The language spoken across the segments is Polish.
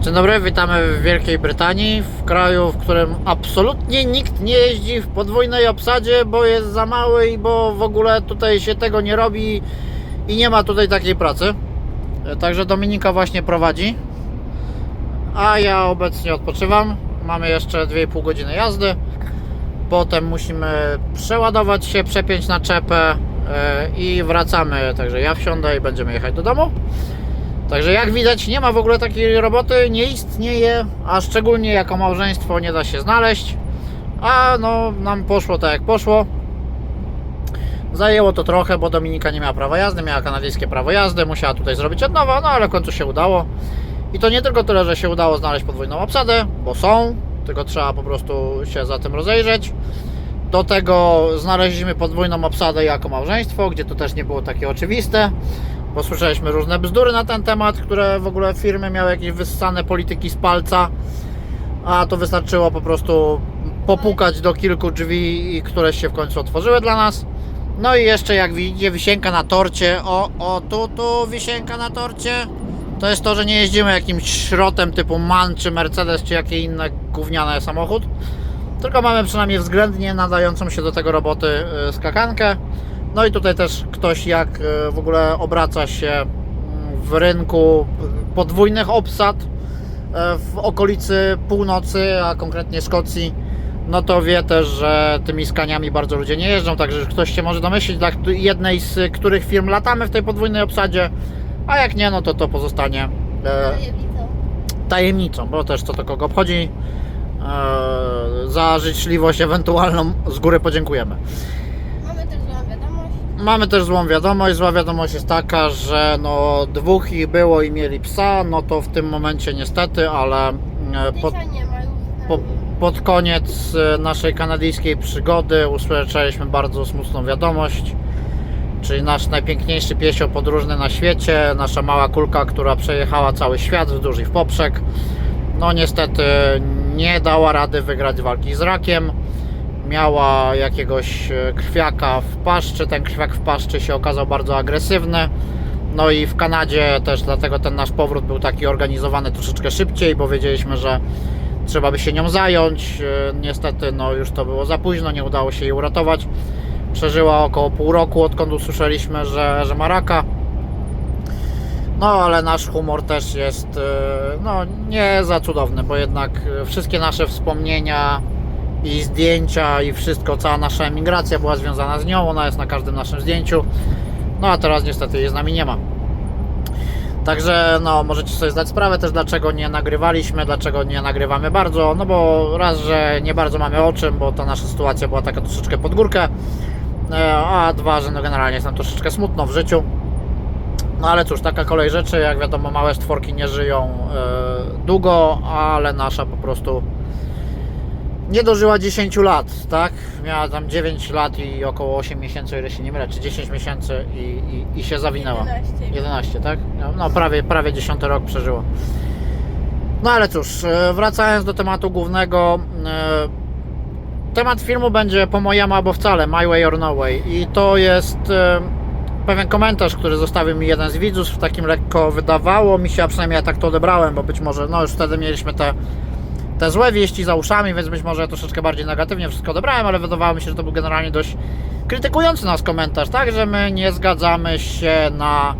Dzień dobry, witamy w Wielkiej Brytanii, w kraju, w którym absolutnie nikt nie jeździ w podwójnej obsadzie, bo jest za mały i bo w ogóle tutaj się tego nie robi i nie ma tutaj takiej pracy. Także Dominika właśnie prowadzi, a ja obecnie odpoczywam. Mamy jeszcze 2,5 godziny jazdy. Potem musimy przeładować się, przepiąć naczepę e, i wracamy. Także ja wsiądę i będziemy jechać do domu. Także jak widać nie ma w ogóle takiej roboty, nie istnieje, a szczególnie jako małżeństwo nie da się znaleźć. A no nam poszło tak jak poszło. Zajęło to trochę, bo Dominika nie miała prawa jazdy, miała kanadyjskie prawo jazdy, musiała tutaj zrobić od nowa, no ale w końcu się udało. I to nie tylko tyle, że się udało znaleźć podwójną obsadę, bo są, tylko trzeba po prostu się za tym rozejrzeć. Do tego znaleźliśmy podwójną obsadę jako małżeństwo, gdzie to też nie było takie oczywiste. Posłyszeliśmy różne bzdury na ten temat, które w ogóle firmy miały jakieś wyssane polityki z palca, a to wystarczyło po prostu popukać do kilku drzwi, które się w końcu otworzyły dla nas. No i jeszcze jak widzicie wisienka na torcie, o, o tu, tu wisienka na torcie, to jest to, że nie jeździmy jakimś szrotem typu MAN czy Mercedes czy jakie inne gówniane samochód, tylko mamy przynajmniej względnie nadającą się do tego roboty y, skakankę. No i tutaj też ktoś jak y, w ogóle obraca się mm, w rynku podwójnych obsad y, w okolicy północy, a konkretnie Szkocji, no to wie też, że tymi skaniami bardzo ludzie nie jeżdżą, także ktoś się może domyślić, dla jednej z których firm latamy w tej podwójnej obsadzie, a jak nie, no to to pozostanie e, tajemnicą, bo też co to kogo obchodzi. E, za życzliwość ewentualną z góry podziękujemy. Mamy też złą wiadomość. Mamy też złą wiadomość. Zła wiadomość jest taka, że no dwóch ich było i mieli psa, no to w tym momencie niestety, ale e, pod, po, pod koniec e, naszej kanadyjskiej przygody usłyszeliśmy bardzo smutną wiadomość. Czyli nasz najpiękniejszy piesio podróżny na świecie, nasza mała kulka, która przejechała cały świat wzdłuż i w poprzek. No niestety nie dała rady wygrać walki z rakiem. Miała jakiegoś e, krwiaka w paszczy. Ten krwiak w paszczy się okazał bardzo agresywny. No i w Kanadzie też dlatego ten nasz powrót był taki organizowany troszeczkę szybciej, bo wiedzieliśmy, że trzeba by się nią zająć. E, Niestety no już to było za późno, nie udało się jej uratować. Przeżyła około pół roku, odkąd usłyszeliśmy, że, że ma raka. No, ale nasz humor też jest e, no, nie za cudowny, bo jednak wszystkie nasze wspomnienia i zdjęcia i wszystko, cała nasza emigracja była związana z nią. Ona jest na każdym naszym zdjęciu. No a teraz niestety jej z nami nie ma. Także no, możecie sobie zdać sprawę też, dlaczego nie nagrywaliśmy, dlaczego nie nagrywamy bardzo. No bo raz, że nie bardzo mamy o czym, bo ta nasza sytuacja była taka troszeczkę pod górkę. E, A dwa, że no generalnie jest nam troszeczkę smutno w życiu. No ale cóż, taka kolej rzeczy, jak wiadomo, małe stworki nie żyją e, długo, ale nasza po prostu nie dożyła 10 lat, tak? Miała tam 9 lat i około 8 miesięcy, o ile się nie mylę, czy 10 miesięcy i, i, i się zawinęła. 11. 11, tak? No, No prawie, prawie 10 rok przeżyło. No ale cóż, e, wracając do tematu głównego. e, Temat filmu będzie po mojemu albo wcale, My Way or No Way. I to jest e, pewien komentarz, który zostawił mi jeden z widzów, w takim lekko wydawało mi się, a przynajmniej ja tak to odebrałem, bo być może, no już wtedy mieliśmy te, te złe wieści za uszami, więc być może troszeczkę bardziej negatywnie wszystko odebrałem, ale wydawało mi się, że to był generalnie dość krytykujący nas komentarz, tak, że my nie zgadzamy się na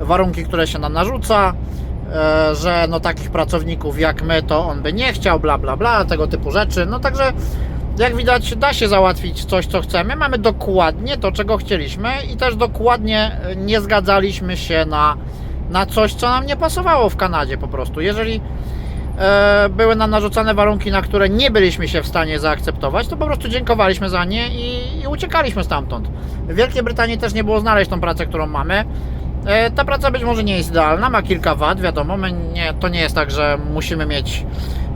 warunki, które się nam narzuca, e, że no takich pracowników jak my to on by nie chciał, bla bla bla, tego typu rzeczy. No także jak widać da się załatwić coś, co chcemy. Mamy dokładnie to, czego chcieliśmy i też dokładnie nie zgadzaliśmy się na, na coś, co nam nie pasowało w Kanadzie po prostu. Jeżeli były nam narzucane warunki, na które nie byliśmy się w stanie zaakceptować, to po prostu dziękowaliśmy za nie i, i uciekaliśmy stamtąd. W Wielkiej Brytanii też nie było znaleźć tą pracę, którą mamy. E, Ta praca być może nie jest idealna, ma kilka wad, wiadomo, nie, to nie jest tak, że musimy mieć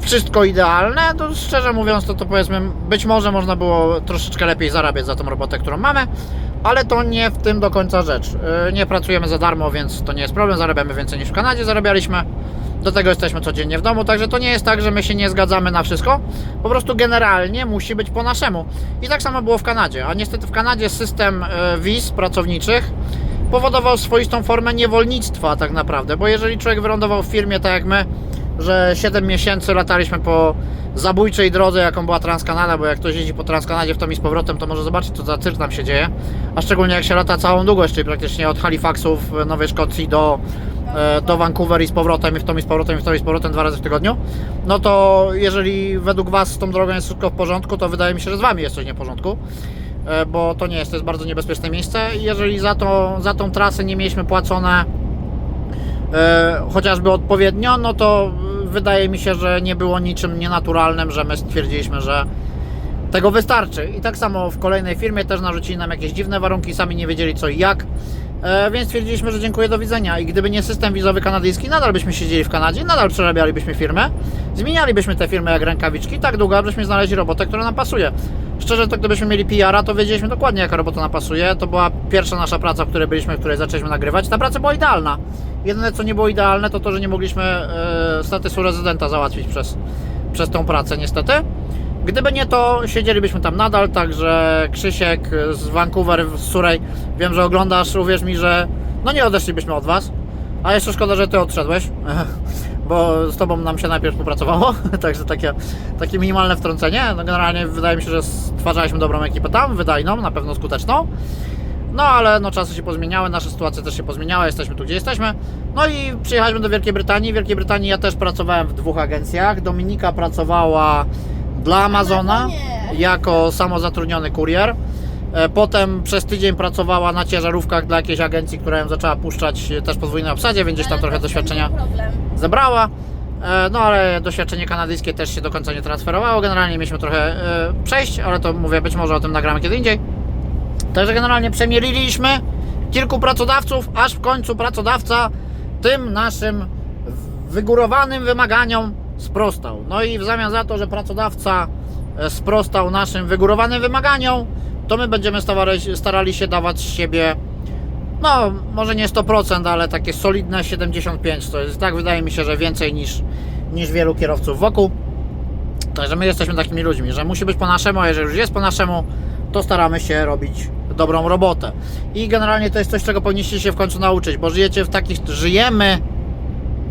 wszystko idealne, to szczerze mówiąc, to, to powiedzmy, być może można było troszeczkę lepiej zarabiać za tą robotę, którą mamy, ale to nie w tym do końca rzecz. E, Nie pracujemy za darmo, więc to nie jest problem, zarabiamy więcej niż w Kanadzie zarabialiśmy. Do tego jesteśmy codziennie w domu, także to nie jest tak, że my się nie zgadzamy na wszystko. Po prostu generalnie musi być po naszemu. I tak samo było w Kanadzie. A niestety w Kanadzie system e, wiz pracowniczych powodował swoistą formę niewolnictwa tak naprawdę, bo jeżeli człowiek wylądował w firmie tak jak my, że 7 miesięcy lataliśmy po zabójczej drodze, jaką była Transkanada, bo jak ktoś jeździ po Transkanadzie w tom i z powrotem, to może zobaczyć, co za cyrk tam się dzieje. A szczególnie jak się lata całą długość, czyli praktycznie od Halifaxu w Nowej Szkocji do, e, do Vancouver i z powrotem, i w tom i z powrotem, i w tom i z powrotem dwa razy w tygodniu, no to jeżeli według Was z tą drogą jest wszystko w porządku, to wydaje mi się, że z Wami jest coś nie w porządku e, bo to nie jest, to jest bardzo niebezpieczne miejsce. Jeżeli za, to, za tą trasę nie mieliśmy płacone e, chociażby odpowiednio, no to e, wydaje mi się, że nie było niczym nienaturalnym, że my stwierdziliśmy, że tego wystarczy. I tak samo w kolejnej firmie też narzucili nam jakieś dziwne warunki, sami nie wiedzieli co i jak. E, więc stwierdziliśmy, że dziękuję, do widzenia. I gdyby nie system wizowy kanadyjski, nadal byśmy siedzieli w Kanadzie, nadal przerabialibyśmy firmę, zmienialibyśmy tę firmę jak rękawiczki, tak długo, abyśmy znaleźli robotę, która nam pasuje. Szczerze, to gdybyśmy mieli PR-a, to wiedzieliśmy dokładnie, jaka robota nam pasuje. To była pierwsza nasza praca, w której byliśmy, w której zaczęliśmy nagrywać. Ta praca była idealna. Jedyne, co nie było idealne, to to, że nie mogliśmy e, statusu rezydenta załatwić przez, przez tą pracę, niestety. Gdyby nie to, siedzielibyśmy tam nadal, także Krzysiek z Vancouver, z Surrey, wiem, że oglądasz, uwierz mi, że no nie odeszlibyśmy od Was, a jeszcze szkoda, że Ty odszedłeś, bo z Tobą nam się najpierw współpracowało, także takie, takie minimalne wtrącenie, no generalnie wydaje mi się, że stwarzaliśmy dobrą ekipę tam, wydajną, na pewno skuteczną, no ale no, czasy się pozmieniały, nasze sytuacje też się pozmieniały, jesteśmy tu, gdzie jesteśmy. No i przyjechaliśmy do Wielkiej Brytanii. W Wielkiej Brytanii ja też pracowałem w dwóch agencjach. Dominika pracowała dla Amazona jako samozatrudniony kurier. E, Potem przez tydzień pracowała na ciężarówkach dla jakiejś agencji, która ją zaczęła puszczać e, też podwójnej obsadzie, więc gdzieś tam trochę doświadczenia zebrała. E, No ale doświadczenie kanadyjskie też się do końca nie transferowało. Generalnie mieliśmy trochę przejść, ale to mówię, być może o tym nagramy kiedy indziej. Także generalnie przemieriliśmy kilku pracodawców, aż w końcu pracodawca tym naszym wygórowanym wymaganiom sprostał. No i w zamian za to, że pracodawca e, sprostał naszym wygórowanym wymaganiom, to my będziemy starali, się dawać z siebie no, może nie 100%, ale takie solidne 75%. To jest tak, wydaje mi się, że więcej niż, niż wielu kierowców wokół. Także my jesteśmy takimi ludźmi, że musi być po naszemu, a jeżeli już jest po naszemu, to staramy się robić dobrą robotę. I generalnie to jest coś, czego powinniście się w końcu nauczyć, bo żyjecie w takich, żyjemy,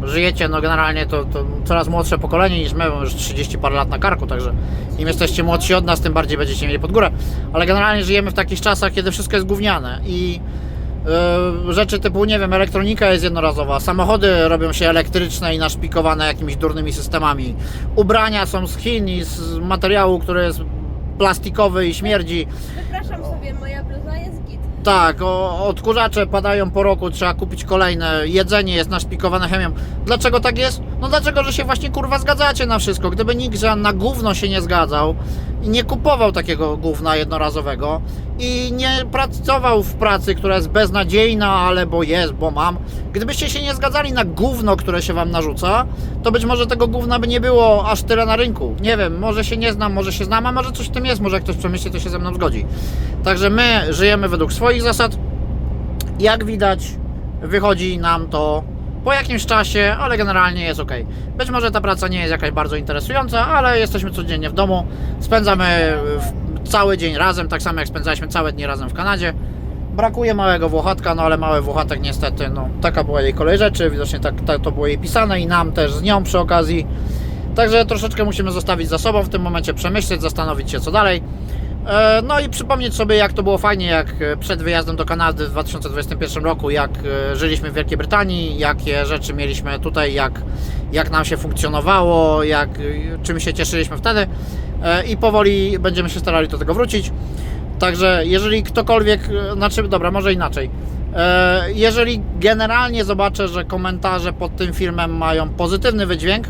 żyjecie, no generalnie to, to coraz młodsze pokolenie niż my, bo już 30 parę lat na karku, także im jesteście młodsi od nas, tym bardziej będziecie mieli pod górę. Ale generalnie żyjemy w takich czasach, kiedy wszystko jest gówniane i Yy, rzeczy typu, nie wiem, elektronika jest jednorazowa, samochody robią się elektryczne i naszpikowane jakimiś durnymi systemami, ubrania są z Chin i z materiału, który jest plastikowy i śmierdzi. Wypraszam sobie, moja bluza jest git. Tak, o, odkurzacze padają po roku, trzeba kupić kolejne, jedzenie jest naszpikowane chemią. Dlaczego tak jest? No dlaczego, że się właśnie kurwa zgadzacie na wszystko. Gdyby nikt na gówno się nie zgadzał i nie kupował takiego gówna jednorazowego i nie pracował w pracy, która jest beznadziejna, ale bo jest, bo mam. Gdybyście się nie zgadzali na gówno, które się wam narzuca, to być może tego gówna by nie było aż tyle na rynku. Nie wiem, może się nie znam, może się znam, a może coś w tym jest, może jak ktoś przemyśli, to się ze mną zgodzi. Także my żyjemy według swoich zasad. Jak widać, wychodzi nam to po jakimś czasie, ale generalnie jest ok. Być może ta praca nie jest jakaś bardzo interesująca, ale jesteśmy codziennie w domu. Spędzamy w- cały dzień razem, tak samo jak spędzaliśmy całe dni razem w Kanadzie. Brakuje małego Włochatka, no ale mały Włochatek niestety, no taka była jej kolej rzeczy, widocznie tak, tak to było jej pisane i nam też z nią przy okazji. Także troszeczkę musimy zostawić za sobą w tym momencie, przemyśleć, zastanowić się co dalej. E, No i przypomnieć sobie, jak to było fajnie, jak e, przed wyjazdem do Kanady w 2021 roku, jak e, żyliśmy w Wielkiej Brytanii, jakie rzeczy mieliśmy tutaj, jak, jak nam się funkcjonowało, jak, czym się cieszyliśmy wtedy. I powoli będziemy się starali do tego wrócić. Także jeżeli ktokolwiek, znaczy dobra, może inaczej. Jeżeli generalnie zobaczę, że komentarze pod tym filmem mają pozytywny wydźwięk,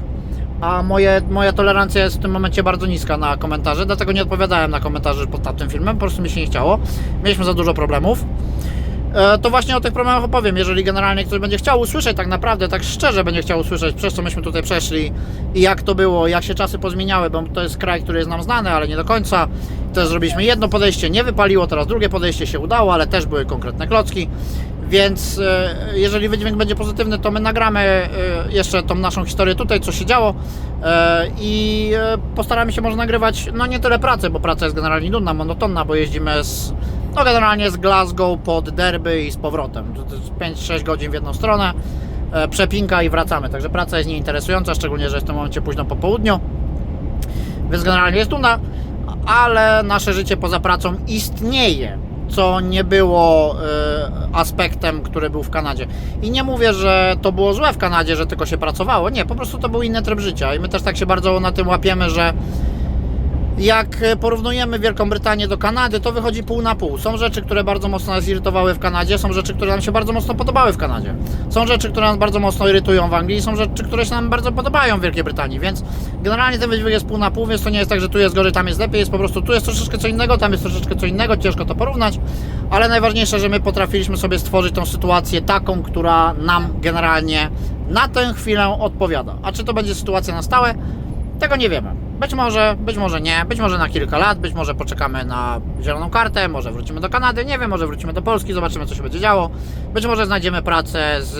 a moje, moja tolerancja jest w tym momencie bardzo niska na komentarze, dlatego nie odpowiadałem na komentarze pod tym filmem, po prostu mi się nie chciało. Mieliśmy za dużo problemów. E, To właśnie o tych problemach opowiem. Jeżeli generalnie ktoś będzie chciał usłyszeć, tak naprawdę, tak szczerze będzie chciał usłyszeć, przez co myśmy tutaj przeszli i jak to było, jak się czasy pozmieniały, bo to jest kraj, który jest nam znany, ale nie do końca. Też zrobiliśmy jedno podejście, nie wypaliło, teraz drugie podejście się udało, ale też były konkretne klocki. Więc e, jeżeli wydźwięk będzie pozytywny, to my nagramy e, jeszcze tą naszą historię tutaj, co się działo e, i postaramy się może nagrywać, no nie tyle pracę, bo praca jest generalnie nudna, monotonna, bo jeździmy z, no generalnie z Glasgow pod Derby i z powrotem. To to jest 5-6 godzin w jedną stronę. przepinka i wracamy. Także praca jest nieinteresująca, szczególnie, że jest w tym momencie późno po południu. Więc generalnie jest nudna, ale nasze życie poza pracą istnieje, co nie było e, aspektem, który był w Kanadzie. I nie mówię, że to było złe w Kanadzie, że tylko się pracowało. Nie, po prostu to był inny tryb życia. I my też tak się bardzo na tym łapiemy, że jak e, porównujemy Wielką Brytanię do Kanady, to wychodzi pół na pół. Są rzeczy, które bardzo mocno nas irytowały w Kanadzie, są rzeczy, które nam się bardzo mocno podobały w Kanadzie. Są rzeczy, które nas bardzo mocno irytują w Anglii, są rzeczy, które się nam bardzo podobają w Wielkiej Brytanii, więc generalnie ten wydźwięk jest pół na pół, więc to nie jest tak, że tu jest gorzej, tam jest lepiej, jest po prostu tu jest troszeczkę co innego, tam jest troszeczkę co innego, ciężko to porównać, ale najważniejsze, że my potrafiliśmy sobie stworzyć tą sytuację taką, która nam generalnie na tę chwilę odpowiada. A czy to będzie sytuacja na stałe? Tego nie wiemy. Być może, być może nie, być może na kilka lat, być może poczekamy na zieloną kartę, może wrócimy do Kanady, nie wiem, może wrócimy do Polski, zobaczymy co się będzie działo. Być może znajdziemy pracę z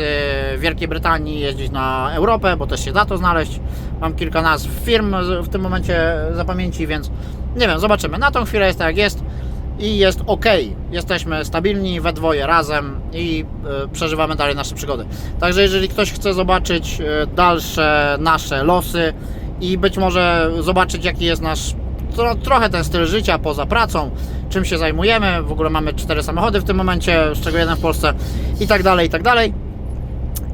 y, Wielkiej Brytanii, jeździć na Europę, bo też się da to znaleźć. Mam kilka nazw firm w tym momencie za pamięci, więc nie wiem, zobaczymy. Na tą chwilę jest tak jak jest i jest ok. Jesteśmy stabilni we dwoje razem i y, przeżywamy dalej nasze przygody. Także jeżeli ktoś chce zobaczyć y, dalsze nasze losy i być może zobaczyć jaki jest nasz tro, trochę ten styl życia poza pracą, czym się zajmujemy, w ogóle mamy cztery samochody w tym momencie, z czego jeden w Polsce i tak dalej, i tak dalej.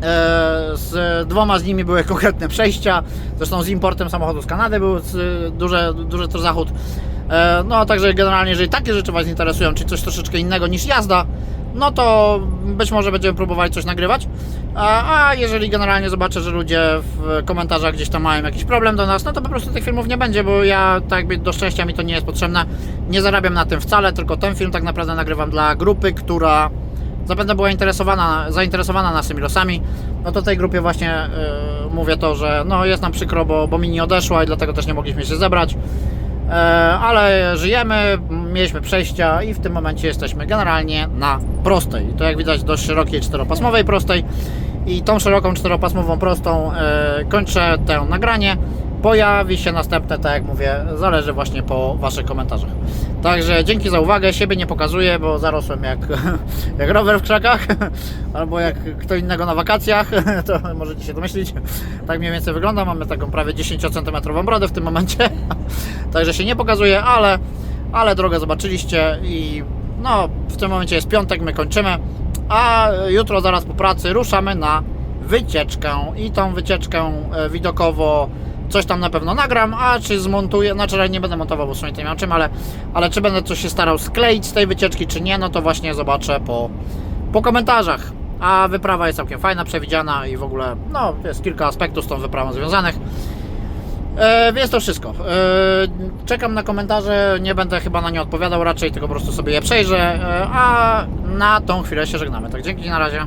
E, Z dwoma z nimi były konkretne przejścia. Zresztą z importem samochodu z Kanady był duże, duży to zachód. E, No, także generalnie, jeżeli takie rzeczy Was interesują, czyli coś troszeczkę innego niż jazda, no to być może będziemy próbowali coś nagrywać. A, a jeżeli generalnie zobaczę, że ludzie w komentarzach gdzieś tam mają jakiś problem do nas, no to po prostu tych filmów nie będzie, bo ja tak jakby do szczęścia mi to nie jest potrzebne. Nie zarabiam na tym wcale, tylko ten film tak naprawdę nagrywam dla grupy, która zapewne była interesowana, zainteresowana naszymi losami, no to tej grupie właśnie yy, mówię to, że no jest nam przykro, bo, bo mini odeszła i dlatego też nie mogliśmy się zebrać. E, ale żyjemy, mieliśmy przejścia i w tym momencie jesteśmy generalnie na prostej. To jak widać dość szerokiej czteropasmowej prostej. I tą szeroką czteropasmową prostą e, kończę to nagranie. Pojawi się następne, tak jak mówię, zależy właśnie po Waszych komentarzach. Także dzięki za uwagę, siebie nie pokazuję, bo zarosłem jak, jak rower w krzakach, albo jak kto innego na wakacjach, to możecie się domyślić. Tak mniej więcej wygląda, mamy taką prawie 10 cm brodę w tym momencie, także się nie pokazuje, ale, ale drogę zobaczyliście i no w tym momencie jest piątek, my kończymy, a jutro zaraz po pracy ruszamy na wycieczkę i tą wycieczkę e, widokowo coś tam na pewno nagram, a czy zmontuję, znaczy nie będę montował, bo w sumie nie miałem czym, ale, ale czy będę coś się starał skleić z tej wycieczki, czy nie, no to właśnie zobaczę po, po komentarzach. A wyprawa jest całkiem fajna, przewidziana i w ogóle, no, jest kilka aspektów z tą wyprawą związanych. E, więc to wszystko. E, czekam na komentarze, nie będę chyba na nie odpowiadał raczej, tylko po prostu sobie je przejrzę, e, a na tą chwilę się żegnamy. Tak, dzięki, na razie.